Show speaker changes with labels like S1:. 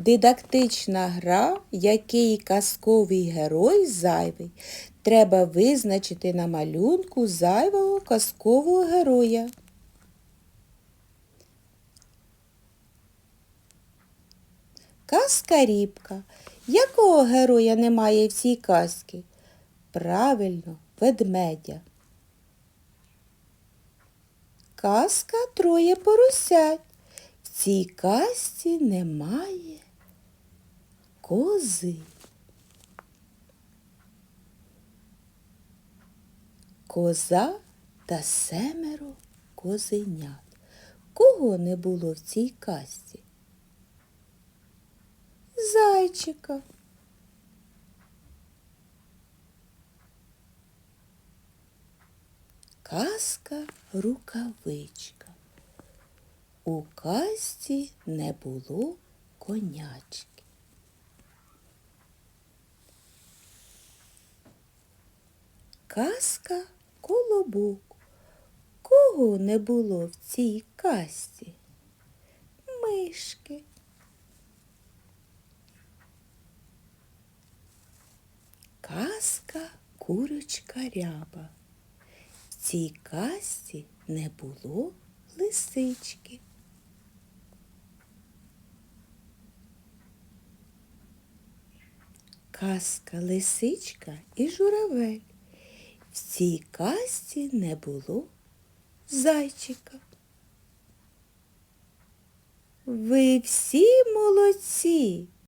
S1: Дидактична гра, який казковий герой зайвий. Треба визначити на малюнку зайвого казкового героя. Казка Рібка. Якого героя немає в цій казці? Правильно, ведмедя. Казка троє поросят. В цій казці немає кози. Коза та семеро козенят. Кого не було в цій казці? Зайчика. Казка рукавичка. У казці не було конячки. Казка колобок. Кого не було в цій казці? Мишки. Казка курочка ряба. В цій казці не було лисички. Казка лисичка і журавель. В цій казці не було зайчика. Ви всі молодці.